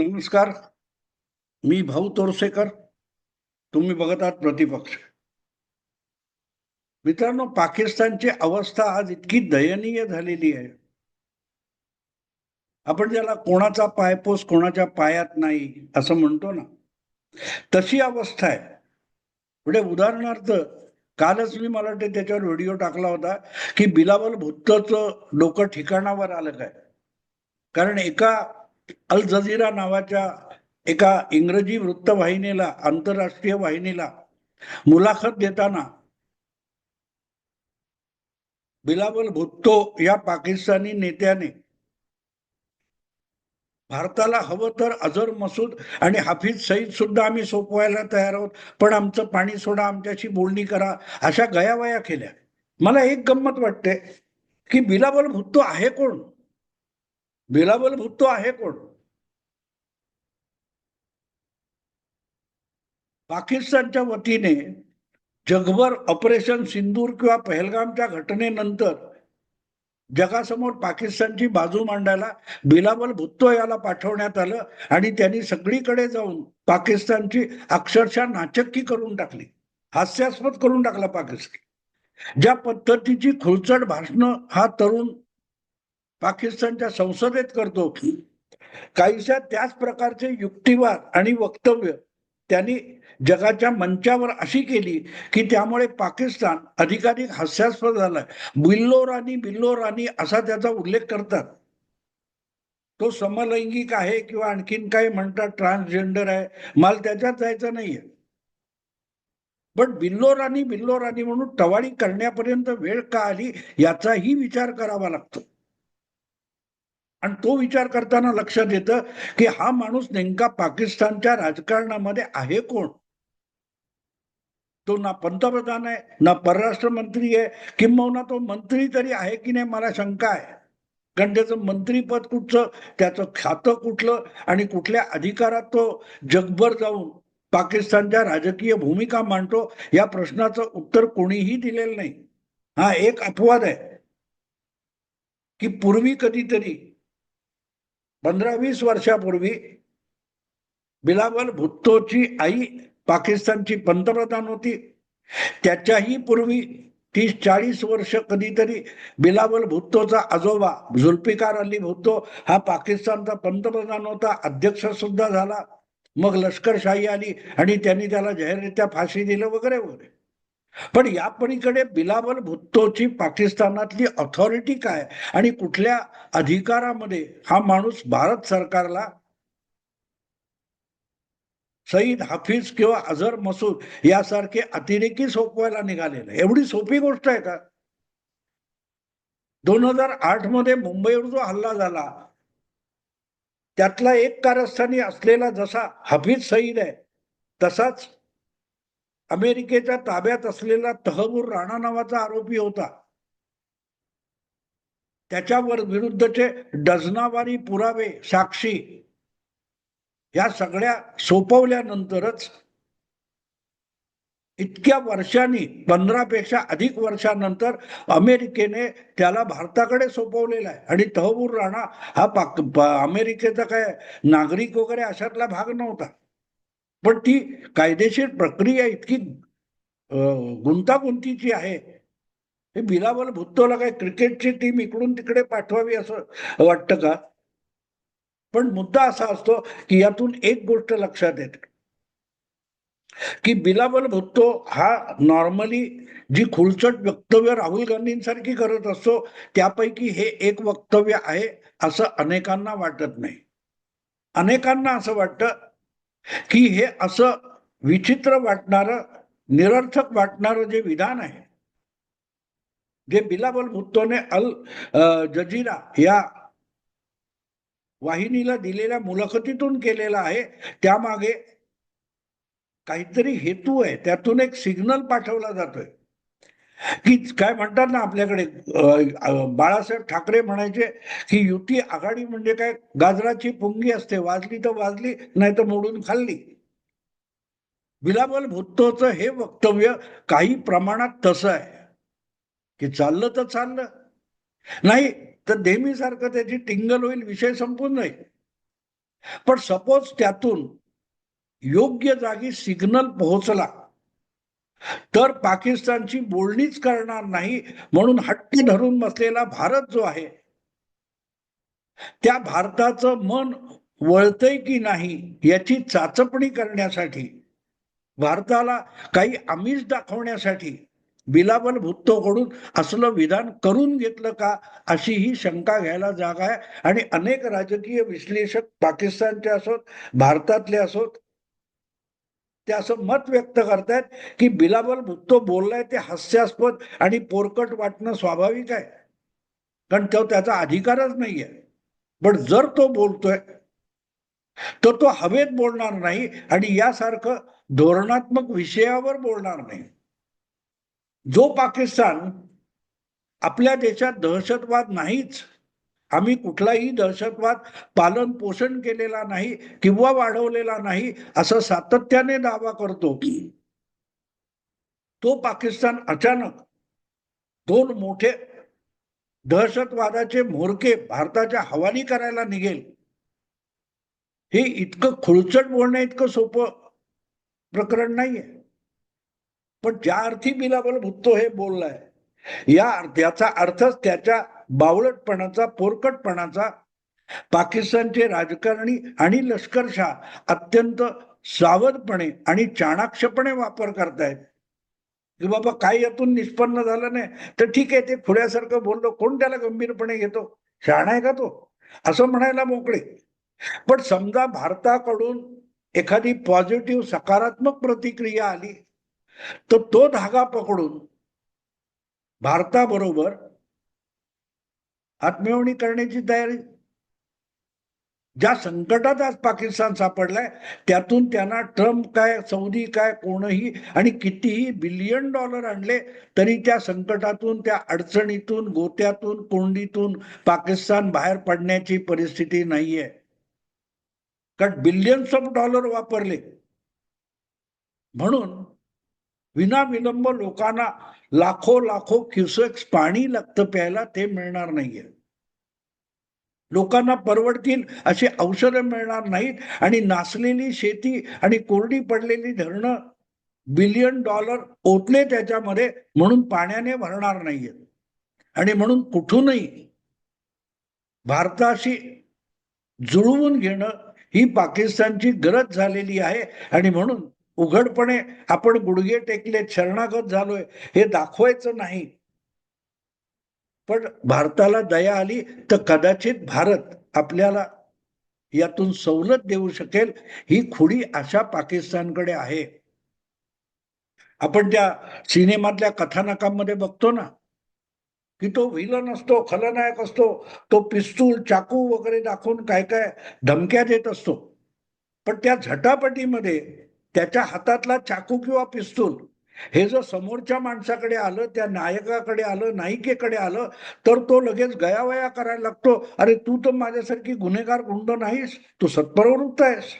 नमस्कार. मी भाऊ तोरसेकर. तुम्ही बघत आहात प्रतिपक्ष. मित्रांनो पाकिस्तानची अवस्था आज इतकी दयनीय झालेली आहे. आपण ज्याला कोणाचा पायपोस कोणाच्या पायात नाही असं म्हणतो ना तशी अवस्था आहे. म्हणजे उदाहरणार्थ कालच मी मला वाटते त्याच्यावर व्हिडिओ टाकला होता की बिलावल भुत्तचं डोकं ठिकाणावर आलं काय? कारण एका अल जझीरा नावाच्या एका इंग्रजी वृत्तवाहिनीला आंतरराष्ट्रीय वाहिनीला मुलाखत देताना बिलावल भुत्तो या पाकिस्तानी नेत्याने भारताला हवं तर अझर मसूद आणि हाफिज सईद सुद्धा आम्ही सोपवायला तयार आहोत पण आमचं पाणी सोडा आमच्याशी बोलणी करा अशा गयावया केल्या. मला एक गंमत वाटते की बिलावल भुत्तो आहे कोण? बिलावल भुत्तो आहे कोण? पाकिस्तानच्या वतीने जगभर ऑपरेशन सिंदूर किंवा पहलगामच्या घटनेनंतर जगासमोर पाकिस्तानची बाजू मांडायला बिलावल भुत्तो याला पाठवण्यात आलं आणि त्यांनी सगळीकडे जाऊन पाकिस्तानची अक्षरशः नाचक्की करून टाकली हास्यास्पद करून टाकला पाकिस्तान. ज्या पद्धतीची खुलचड भाषणं हा तरुण पाकिस्तानच्या संसदेत करतो. काहीशा त्याच प्रकारचे युक्तिवाद आणि वक्तव्य त्यांनी जगाच्या मंचावर अशी केली की त्यामुळे पाकिस्तान अधिकाधिक हास्यास्पद झाला. बिल्लो राणी बिल्लो राणी असा त्याचा उल्लेख करतात. तो समलैंगिक आहे किंवा आणखीन काही म्हणतात ट्रान्सजेंडर आहे मला त्याच्यात जायचं नाहीये. पण बिल्लो राणी बिल्लो राणी म्हणून टवाळी करण्यापर्यंत वेळ का आली याचाही विचार करावा लागतो. आणि तो विचार करताना लक्षात येतं की हा माणूस नेमका पाकिस्तानच्या राजकारणामध्ये आहे कोण? तो ना पंतप्रधान आहे ना परराष्ट्र मंत्री आहे किंबहुना तो मंत्री तरी आहे की नाही मला शंका आहे. कारण त्याचं मंत्रीपद कुठचं त्याचं खातं कुठलं आणि कुठल्या अधिकारात तो जगभर जाऊन पाकिस्तानच्या राजकीय भूमिका मांडतो या प्रश्नाचं उत्तर कोणीही दिलेलं नाही. हा एक अपवाद आहे. की पूर्वी कधीतरी पंधरा वीस वर्षापूर्वी बिलावल भुत्तोची आई पाकिस्तानची पंतप्रधान होती. त्याच्याही पूर्वी तीस चाळीस वर्ष कधीतरी बिलावल भुत्तोचा आजोबा जुल्फिकार अली भुत्तो हा पाकिस्तानचा पंतप्रधान होता अध्यक्ष सुद्धा झाला. मग लष्करशाही आली आणि त्यांनी त्याला जाहीररित्या फाशी दिलं वगैरे वगैरे. पण या पलीकडे बिलावल भुत्तोची पाकिस्तानातली ऑथॉरिटी काय आणि कुठल्या अधिकारामध्ये हा माणूस भारत सरकारला सईद हाफिज किंवा अझर मसूद यासारखे अतिरेकी सोपवायला निघालेलं? एवढी सोपी गोष्ट आहे का? दोन हजार आठमध्ये मुंबईवर जो हल्ला झाला त्यातला एक कारस्थानी असलेला जसा हफीज सईद आहे तसाच अमेरिकेच्या ताब्यात असलेला तहबूर राणा नावाचा आरोपी होता. त्याच्यावर विरुद्धचे डझनावारी पुरावे साक्षी या सगळ्या सोपवल्यानंतरच इतक्या वर्षांनी पंधरापेक्षा अधिक वर्षानंतर अमेरिकेने त्याला भारताकडे सोपवलेला आहे. आणि तहबूर राणा हा पाक पा- अमेरिकेचा काय नागरिक वगैरे अशातला भाग नव्हता. पण ती कायदेशीर प्रक्रिया इतकी गुंतागुंतीची आहे. हे बिलावल भुत्तोला काय क्रिकेटची टीम इकडून तिकडे पाठवावी असं वाटतं का? पण मुद्दा असा असतो की यातून एक गोष्ट लक्षात येते. की बिलावल भुत्तो हा नॉर्मली जी खुलचट वक्तव्य राहुल गांधींसारखी करत असतो त्यापैकी हे एक वक्तव्य आहे असं अनेकांना वाटत नाही. अनेकांना असं वाटतं की हे असं विचित्र वाटणारं निरर्थक वाटणारं जे विधान आहे जे बिलाबल भुत्तोने अल जजीरा या वाहिनीला दिलेल्या मुलाखतीतून केलेला आहे त्यामागे काहीतरी हेतू आहे त्यातून एक सिग्नल पाठवला जातोय. की काय म्हणतात ना आपल्याकडे बाळासाहेब ठाकरे म्हणायचे की युती आघाडी म्हणजे काय? गाजराची पुंगी असते वाजली तर वाजली नाही तर मोडून खाल्ली. बिलाबल भुत्तोचं हे वक्तव्य काही प्रमाणात तसं आहे. की चाललं तर चाललं. नाही तर नेहमीसारखं त्याची टिंगल होईल विषय संपून जाईल. पण सपोज त्यातून योग्य जागी सिग्नल पोहोचला तर पाकिस्तानची बोलणीच करणार नाही म्हणून हट्ट धरून बसलेला भारत जो आहे त्या भारताचं मन वळतंय की नाही याची चाचपणी करण्यासाठी भारताला काही आमिष दाखवण्यासाठी बिलाबल भुत्तोकडून असलं विधान करून घेतलं का अशी ही शंका घ्यायला जागा आहे. आणि अनेक राजकीय विश्लेषक पाकिस्तानचे असोत भारतातले असोत ते असं मत व्यक्त करतायत की बिलाबल भुत्तो बोललाय ते हास्यास्पद आणि पोरकट वाटणं स्वाभाविक आहे. कारण तो त्याचा अधिकारच नाहीये. पण जर तो बोलतोय तर तो हवेत बोलणार नाही आणि यासारखं धोरणात्मक विषयावर बोलणार नाही. जो पाकिस्तान आपल्या देशात दहशतवाद नाहीच आम्ही कुठलाही दहशतवाद पालन पोषण केलेला नाही किंवा वाढवलेला नाही असं सातत्याने दावा करतो. तो पाकिस्तान अचानक दोन मोठे दहशतवादाचे म्होरके भारताच्या हवाली करायला निघेल. हे इतकं खुळचट बोलणं इतकं सोपं प्रकरण नाहीये. पण ज्या अर्थी बिलाबल भुत्तो हे बोललाय या याचा अर्थच त्याच्या बावळटपणाचा पोरकटपणाचा पाकिस्तानचे राजकारणी आणि लष्करशाह अत्यंत सावधपणे आणि चाणाक्षपणे वापर करतायत. की बाबा काय यातून निष्पन्न झालं नाही. तर ठीक आहे ते खुल्यासारखं बोललो कोण त्याला गंभीरपणे घेतो? शहाणा आहे का तो? असं म्हणायला मोकळे. पण समजा भारताकडून एखादी पॉझिटिव्ह सकारात्मक प्रतिक्रिया आली तर तो धागा पकडून भारताबरोबर आत्मविवणी करण्याची तयारी. ज्या संकटात आज पाकिस्तान सापडलाय त्यातून त्यांना ट्रम्प काय सौदी काय कोणही आणि कितीही बिलियन डॉलर आणले तरी त्या संकटातून त्या अडचणीतून गोत्यातून कोंडीतून पाकिस्तान बाहेर पडण्याची परिस्थिती नाहीये. कारण बिलियन्स ऑफ डॉलर वापरले. म्हणून विनाविलंब लोकांना लाखो लाखो क्युसेक्स पाणी लागतं प्यायला ते मिळणार नाहीये. लोकांना परवडतील अशी औषधं मिळणार नाहीत आणि नासलेली शेती आणि कोरडी पडलेली धरणं बिलियन डॉलर ओतले त्याच्यामध्ये म्हणून पाण्याने भरणार नाहीयेत आणि म्हणून कुठूनही भारताशी जुळवून घेणं ही पाकिस्तानची गरज झालेली आहे आणि म्हणून उघडपणे आपण गुडघे टेकले शरणागत झालोय हे दाखवायचं नाही. पण भारताला दया आली तर कदाचित भारत आपल्याला यातून सवलत देऊ शकेल ही खुडी आशा पाकिस्तानकडे आहे. आपण त्या सिनेमातल्या कथानकामध्ये बघतो ना की तो विलन असतो खलनायक असतो तो पिस्तूल चाकू वगैरे दाखवून काय काय धमक्या देत असतो. पण त्या झटापटीमध्ये त्याच्या हातातला चाकू किंवा पिस्तूल हे जर समोरच्या माणसाकडे आलं त्या नायकाकडे आलं नायिकेकडे आलं तर तो लगेच गयावया करायला लागतो. अरे तू तर माझ्यासारखी गुन्हेगार गुंड नाहीस तू सत्प्रवृत्त आहेस.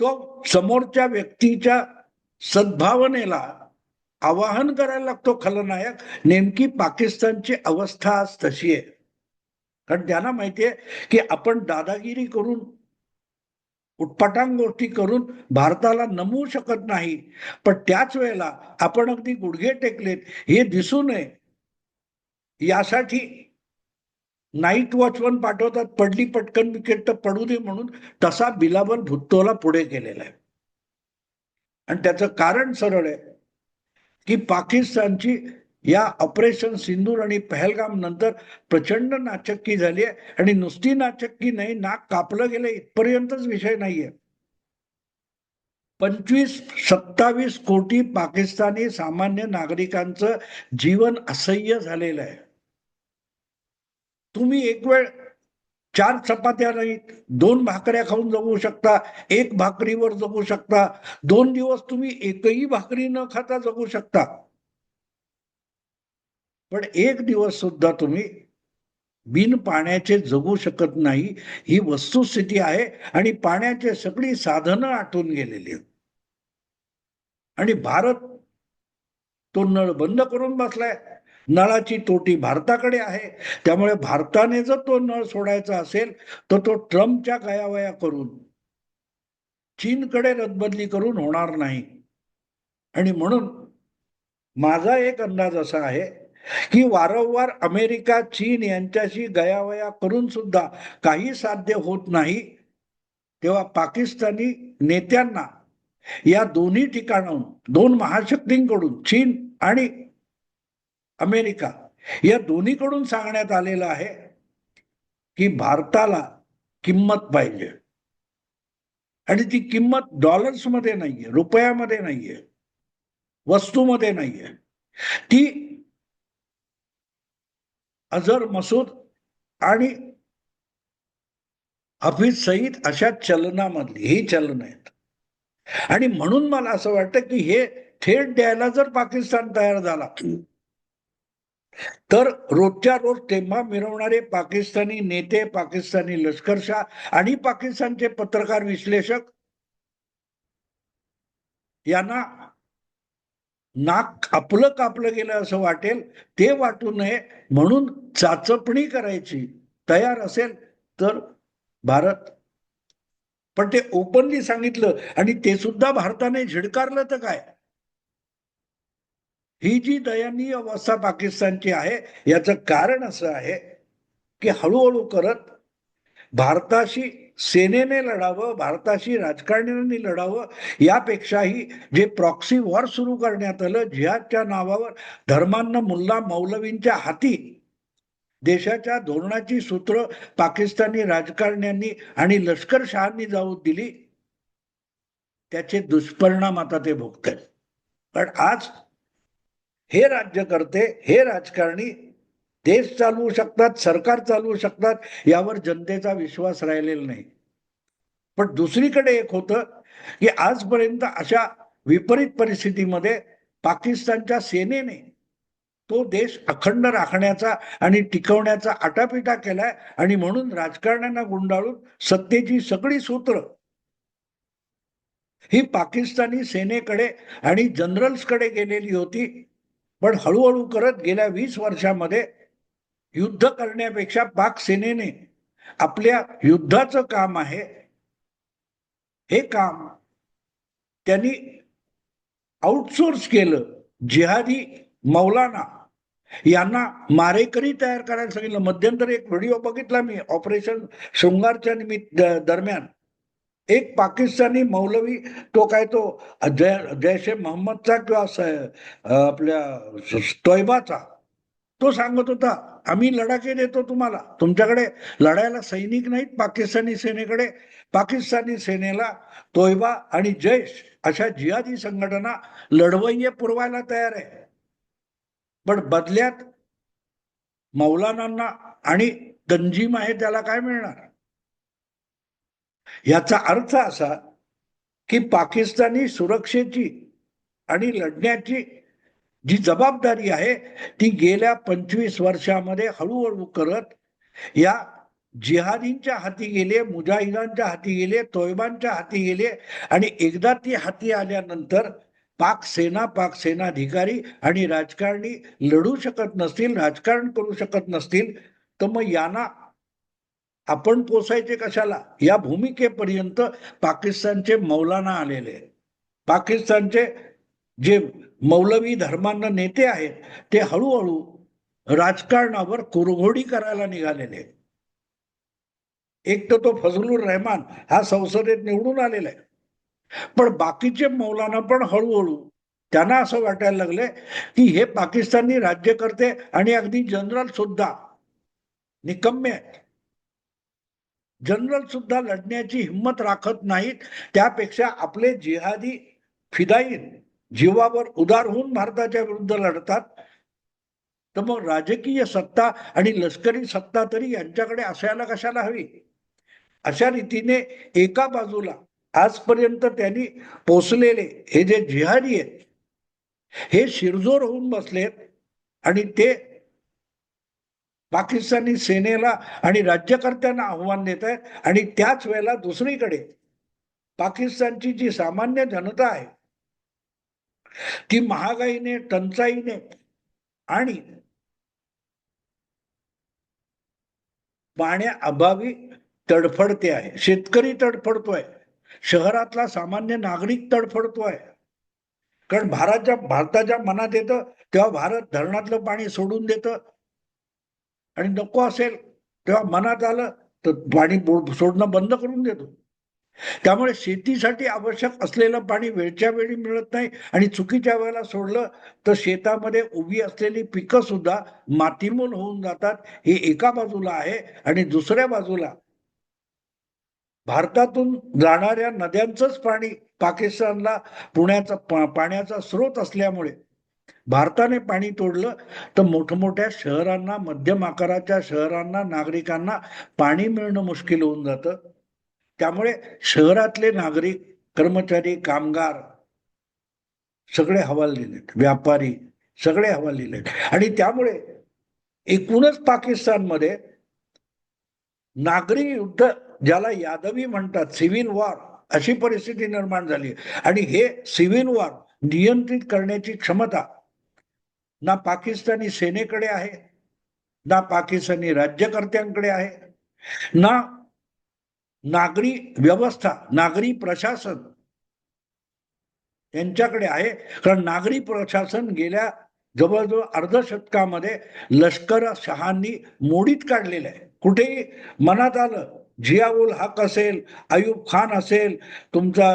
तो समोरच्या व्यक्तीच्या सद्भावनेला आवाहन करायला लागतो खलनायक नेमकी पाकिस्तानची अवस्था आज तशी आहे. कारण त्यांना माहितीये की आपण दादागिरी करून उटपटांग गोष्टी करून भारताला नमवू शकत नाही. पण त्याच वेळेला आपण अगदी गुडघे टेकलेत हे दिसू नये. यासाठी नाईट वॉचमन पाठवतात पडली पटकन विकेट तर पडू दे म्हणून. तसा बिलाबल भुत्तोला पुढे केलेला आहे. आणि त्याचं कारण सरळ आहे की पाकिस्तानची या ऑपरेशन सिंदूर आणि पहलगाम नंतर प्रचंड नाचक्की झाली आहे. आणि नुसती नाचक्की नाही नाक कापलं गेलं इथपर्यंतच विषय नाहीये. पंचवीस सत्तावीस कोटी पाकिस्तानी सामान्य नागरिकांचं जीवन असह्य झालेलं आहे. तुम्ही एक वेळ चार चपात्या नाहीत दोन भाकऱ्या खाऊन जगू शकता एक भाकरीवर जगू शकता दोन दिवस तुम्ही एकही भाकरी न खाता जगू शकता. पण एक दिवस सुद्धा तुम्ही बिन पाण्याचे जगू शकत नाही ही वस्तुस्थिती आहे आणि पाण्याचे सगळी साधनं आटून गेलेली आहेत. आणि भारत तो नळ बंद करून बसलाय. नळाची तोटी भारताकडे आहे. त्यामुळे भारताने जर तो नळ सोडायचा असेल तर तो ट्रम्पच्या गयावया करून चीनकडे रदबदली करून होणार नाही. आणि म्हणून माझा एक अंदाज असा आहे की वारंवार अमेरिका चीन यांच्याशी गयावया करून सुद्धा काही साध्य होत नाही. तेव्हा पाकिस्तानी नेत्यांना या दोन्ही ठिकाणाहून दोन महाशक्तींकडून चीन आणि अमेरिका या दोन्हीकडून सांगण्यात आलेलं आहे की भारताला किंमत पाहिजे. आणि ती किंमत डॉलर्समध्ये नाहीये रुपयामध्ये नाहीये वस्तूमध्ये नाहीये. ती अझर मसूद आणि हफीज सईद अशा चलनामधली ही चलन आहेत. आणि म्हणून मला असं वाटतं की हे थेट द्यायला जर पाकिस्तान तयार झाला तर रोजच्या रोज तेव्हा मिरवणारे पाकिस्तानी नेते पाकिस्तानी लष्करशाह आणि पाकिस्तानचे पत्रकार विश्लेषक यांना नाक आपलं कापलं गेलं असं वाटेल ते वाटू नये म्हणून चाचपणी करायची. तयार असेल तर भारत. पण ते ओपनली सांगितलं आणि ते सुद्धा भारताने झिडकारलं तर काय? ही जी दयनीय अवस्था पाकिस्तानची आहे याचं कारण असं आहे की हळूहळू करत भारताशी सेनेने लढावं भारताशी राजकारण्यांनी लढावं यापेक्षाही जे प्रॉक्सी वॉर सुरू करण्यात आलं जिहादच्या नावावर धर्मांना मुल्ला मौलवींच्या हाती देशाच्या धोरणाची सूत्र पाकिस्तानी राजकारण्यांनी आणि लष्करशहांनी जाऊ दिली त्याचे दुष्परिणाम आता ते भोगत पण आज हे राज्यकर्ते हे राजकारणी देश चालवू शकतात सरकार चालवू शकतात यावर जनतेचा विश्वास राहिलेला नाही. पण दुसरीकडे एक होतं की आजपर्यंत अशा विपरीत परिस्थितीमध्ये पाकिस्तानच्या सेनेने तो देश अखंड राखण्याचा आणि टिकवण्याचा आटापिटा केलाय आणि म्हणून राजकारण्यांना गुंडाळून सत्तेची सगळी सूत्र ही पाकिस्तानी सेनेकडे आणि जनरल्सकडे गेलेली होती. पण हळूहळू करत गेल्या वीस वर्षामध्ये युद्ध करण्यापेक्षा पाक सेनेने आपल्या युद्धाचं काम आहे. हे काम त्यांनी आउटसोर्स केलं. जिहादी मौलाना यांना मारेकरी तयार करायला सांगितलं. मध्यंतर एक व्हिडिओ बघितला मी ऑपरेशन शृंगारच्या निमित्त दरम्यान. एक पाकिस्तानी मौलवी तो काय तो जय जैश ए मोहम्मदचा किंवा आपल्या तोयबाचा तो सांगत होता आम्ही लढाके देतो तुम्हाला. तुमच्याकडे लढायला सैनिक नाहीत पाकिस्तानी सेनेकडे. पाकिस्तानी सेनेला तोयबा आणि जैश अशा जिहादी संघटना लढवय्ये पुरवायला तयार आहे. पण बदल्यात मौलानांना आणि तंजीम आहे त्याला काय मिळणार? याचा अर्थ असा की पाकिस्तानी सुरक्षेची आणि लढण्याची जी जबाबदारी आहे ती गेल्या पंचवीस वर्षामध्ये हळूहळू करत या जिहादींच्या हाती गेले मुजाहिदांच्या हाती गेले तोयबांच्या हाती गेले आणि एकदा ती हाती आल्यानंतर पाक सेना पाक सेनाधिकारी आणि राजकारणी लढू शकत नसतील राजकारण करू शकत नसतील तर मग यांना आपण पोसायचे कशाला? या भूमिकेपर्यंत पाकिस्तानचे मौलाना आलेले पाकिस्तानचे जे मौलवी धर्मांना नेते आहेत ते हळूहळू राजकारणावर कुरघोडी करायला निघालेले एक तर तो फजलुर रहमान हा संसदेत निवडून आलेला आहे. पण बाकीचे मौलाना पण हळूहळू त्यांना असं वाटायला लागले की हे पाकिस्तानी राज्यकर्ते आणि अगदी जनरल सुद्धा निकम्मे आहेत. जनरल सुद्धा लढण्याची हिंमत राखत नाहीत त्यापेक्षा आपले जिहादी फिदाईन जीवावर उदार होऊन भारताच्या विरुद्ध लढतात. तर मग राजकीय सत्ता आणि लष्करी सत्ता तरी यांच्याकडे असायला कशाला हवी? अशा रीतीने एका बाजूला आजपर्यंत त्यांनी पोचलेले हे जे जिहादी आहेत हे शिरजोर होऊन बसलेत आणि ते पाकिस्तानी सेनेला आणि राज्यकर्त्यांना आव्हान देत आहेत आणि त्याच वेळेला दुसरीकडे पाकिस्तानची जी सामान्य जनता आहे की महागाईने टंचाईने आणि पाण्या अभावी तडफडते आहे. शेतकरी तडफडतोय. शहरातला सामान्य नागरिक तडफडतोय. कारण भारताच्या भारताच्या मनात येतं तेव्हा भारत धरणातलं पाणी सोडून देतं. आणि नको असेल तेव्हा मनात आलं तर पाणी सोडणं बंद करून देतो. त्यामुळे शेतीसाठी आवश्यक असलेलं पाणी वेळच्या वेळी मिळत नाही आणि चुकीच्या वेळेला सोडलं तर शेतामध्ये उभी असलेली पिकं सुद्धा मातीमोल होऊन जातात. हे एका बाजूला आहे आणि दुसऱ्या बाजूला भारतातून जाणाऱ्या नद्यांचंच पाणी पाकिस्तानला पुण्याचा पाण्याचा स्रोत असल्यामुळे भारताने पाणी तोडलं तर मोठमोठ्या शहरांना मध्यम आकाराच्या शहरांना नागरिकांना पाणी मिळणं मुश्किल होऊन जातं. त्यामुळे शहरातले नागरिक कर्मचारी कामगार सगळे हवाललेले आहेत. व्यापारी सगळे हवाललेले आहेत. आणि त्यामुळे एकूणच पाकिस्तानमध्ये नागरी युद्ध ज्याला यादवी म्हणतात सिव्हिल वॉर अशी परिस्थिती निर्माण झाली आणि हे सिव्हिल वॉर नियंत्रित करण्याची क्षमता ना पाकिस्तानी सेनेकडे आहे ना पाकिस्तानी राज्यकर्त्यांकडे आहे ना नागरी व्यवस्था नागरी प्रशासन यांच्याकडे आहे. कारण नागरी प्रशासन गेल्या जवळजवळ अर्धशतकामध्ये लष्कर शहांनी मोडीत काढलेलं आहे. कुठेही मनात आलं जिया उल हक असेल अयूब खान असेल तुमचा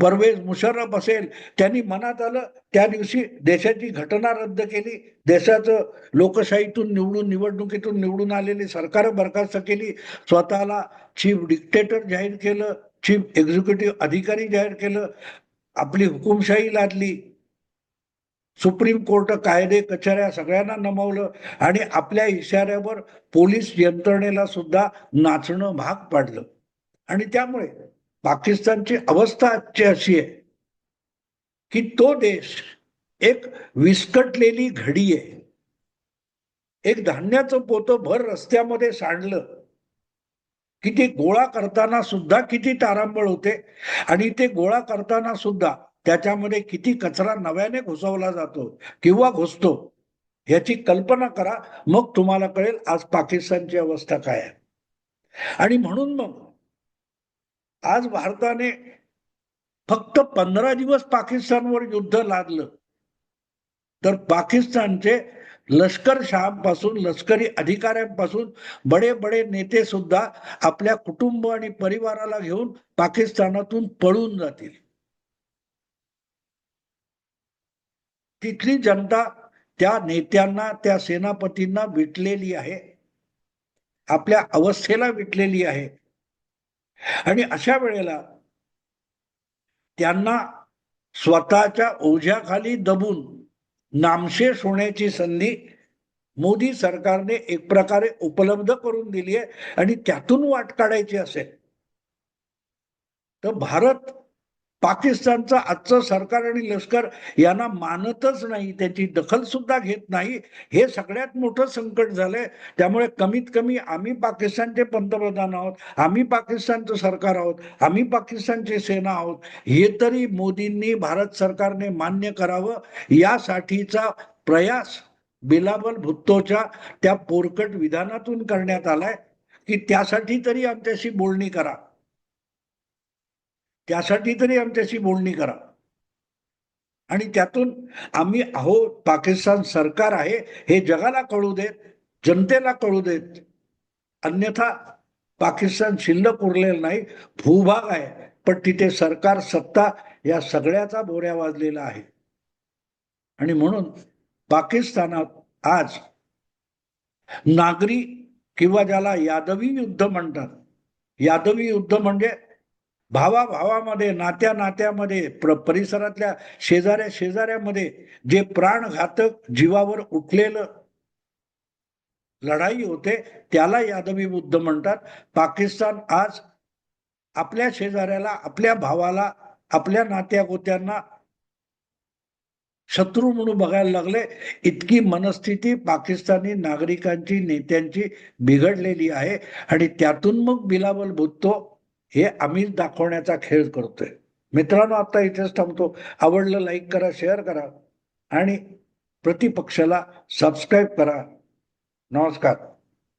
परवेज मुशर्रफ असेल त्यांनी मनात आलं त्या दिवशी देशाची घटना रद्द केली देशाचं लोकशाहीतून निवडून निवडणुकीतून निवडून आलेली सरकार बरखास्त केली स्वतःला चीफ डिक्टेटर जाहीर केलं चीफ एक्झिक्युटिव्ह अधिकारी जाहीर केलं आपली हुकुमशाही लादली सुप्रीम कोर्ट कायदे कचऱ्या सगळ्यांना नमवलं आणि आपल्या इशाऱ्यावर पोलीस यंत्रणेला सुद्धा नाचणं भाग पाडलं. आणि त्यामुळे पाकिस्तानची अवस्था आजची अशी आहे की तो देश एक विस्कटलेली घडी आहे. एक धान्याचं पोतं भर रस्त्यामध्ये सांडलं की ते गोळा करताना सुद्धा किती तारांबळ होते आणि ते गोळा करताना सुद्धा त्याच्यामध्ये किती कचरा नव्याने घुसवला जातो किंवा घुसतो याची कल्पना करा मग तुम्हाला कळेल आज पाकिस्तानची अवस्था काय आहे. आणि म्हणून मग आज भारताने फक्त पंधरा दिवस पाकिस्तानवर युद्ध लादलं तर पाकिस्तानचे लष्कर शहापासून लष्करी अधिकाऱ्यांपासून बडे बडे नेते सुद्धा आपल्या कुटुंब आणि परिवाराला घेऊन पाकिस्तानातून पळून जातील. तिथली जनता त्या नेत्यांना त्या सेनापतींना विटलेली आहे. आपल्या अवस्थेला विटलेली आहे. आणि अशा वेळेला त्यांना स्वतःच्या ओझ्याखाली दबून नामशेष होण्याची संधी मोदी सरकारने एक प्रकारे उपलब्ध करून दिली आहे. आणि त्यातून वाट काढायची असेल तर भारत पाकिस्तानचं आजचं सरकार आणि लष्कर यांना मानतच नाही त्याची दखल सुद्धा घेत नाही. हे सगळ्यात मोठं संकट झालंय. त्यामुळे कमीत कमी आम्ही पाकिस्तानचे पंतप्रधान आहोत आम्ही पाकिस्तानचं सरकार आहोत आम्ही पाकिस्तानची सेना आहोत. हे तरी मोदींनी भारत सरकारने मान्य करावं. यासाठीचा प्रयास बिलाबल भुत्तोच्या त्या पोरकट विधानातून करण्यात आलाय की त्यासाठी तरी आमच्याशी बोलणी करा. त्यासाठी तरी आमच्याशी बोलणी करा. आणि त्यातून आम्ही अहो पाकिस्तान सरकार आहे हे जगाला कळू देत जनतेला कळू देत. अन्यथा पाकिस्तान शिल्लक उरलेलं नाही भूभाग आहे पण तिथे सरकार सत्ता या सगळ्याचा बोऱ्या वाजलेला आहे. आणि म्हणून पाकिस्तानात आज नागरी किंवा ज्याला यादवी युद्ध म्हणतात यादवी युद्ध म्हणजे भावा भावामध्ये नात्या नात्यामध्ये प्र परिसरातल्या शेजाऱ्या शेजाऱ्यामध्ये जे प्राणघातक जीवावर उठलेलं लढाई होते त्याला यादवी बुद्ध म्हणतात. पाकिस्तान आज आपल्या शेजाऱ्याला आपल्या भावाला आपल्या नात्या गोत्यांना शत्रू म्हणून बघायला लागले. इतकी मनस्थिती पाकिस्तानी नागरिकांची नेत्यांची बिघडलेली आहे. आणि त्यातून मग बिलावल भुत्तो हे आम्हीच दाखवण्याचा खेळ करतोय. मित्रांनो आता इथेच थांबतो. आवडलं लाईक करा शेअर करा आणि प्रतिपक्षाला सबस्क्राईब करा. नमस्कार.